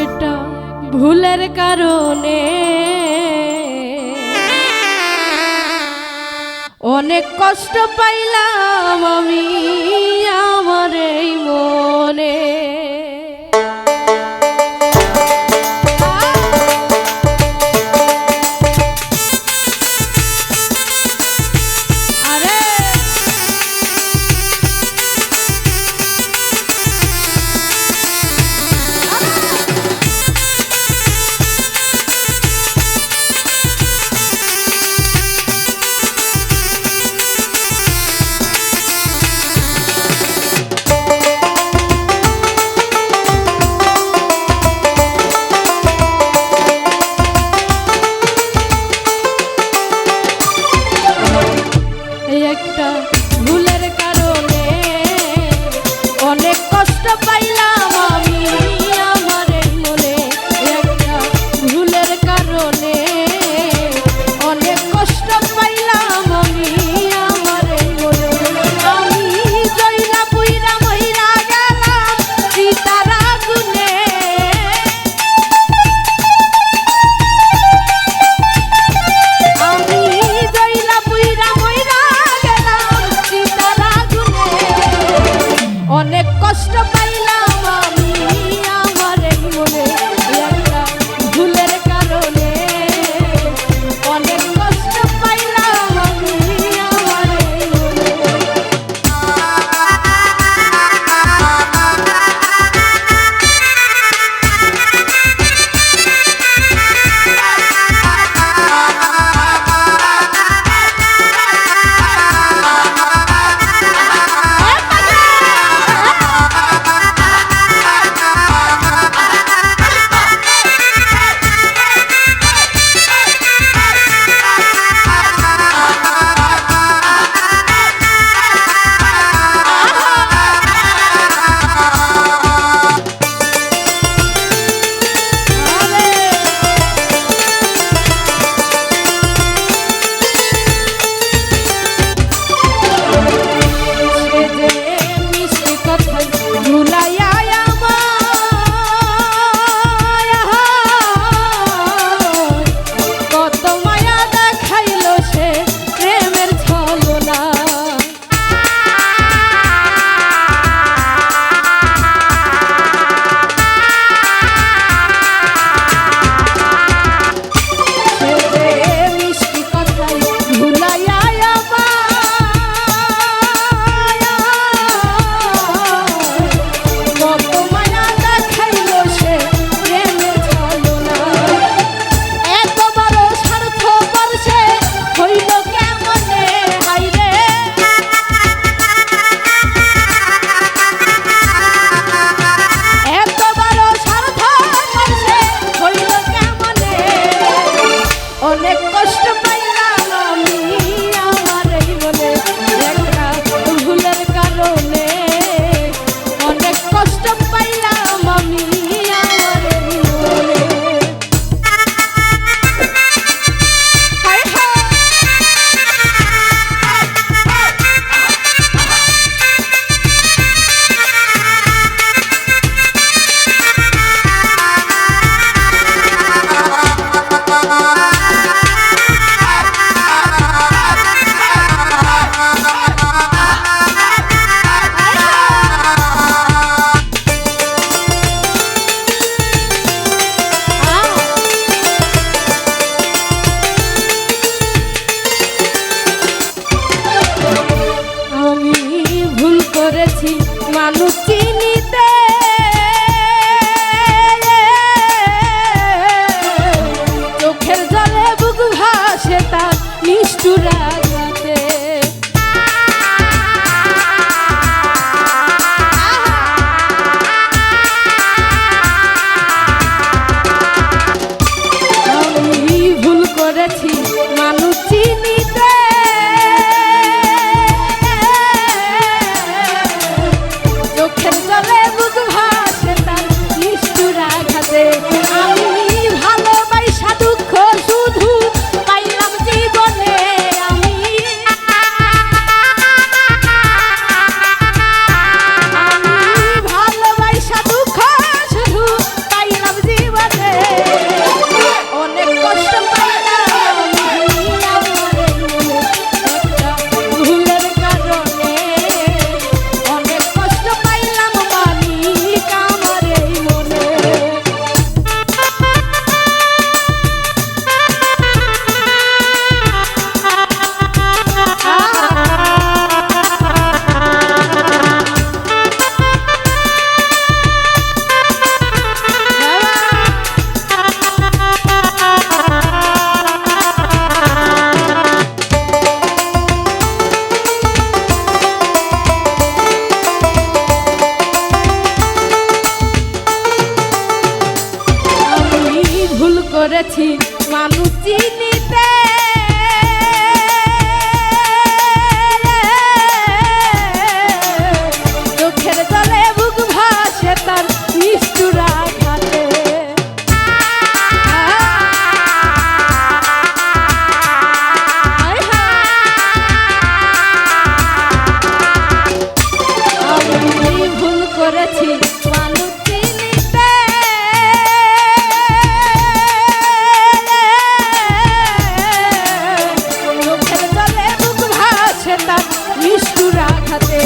একটা ভুলের কারণে। অনেক কষ্ট পাইলাম আমি আমার এই মনে। The fight. অনেক কষ্ট করেছি মানুষ নিষ্ঠুর আঘাতে।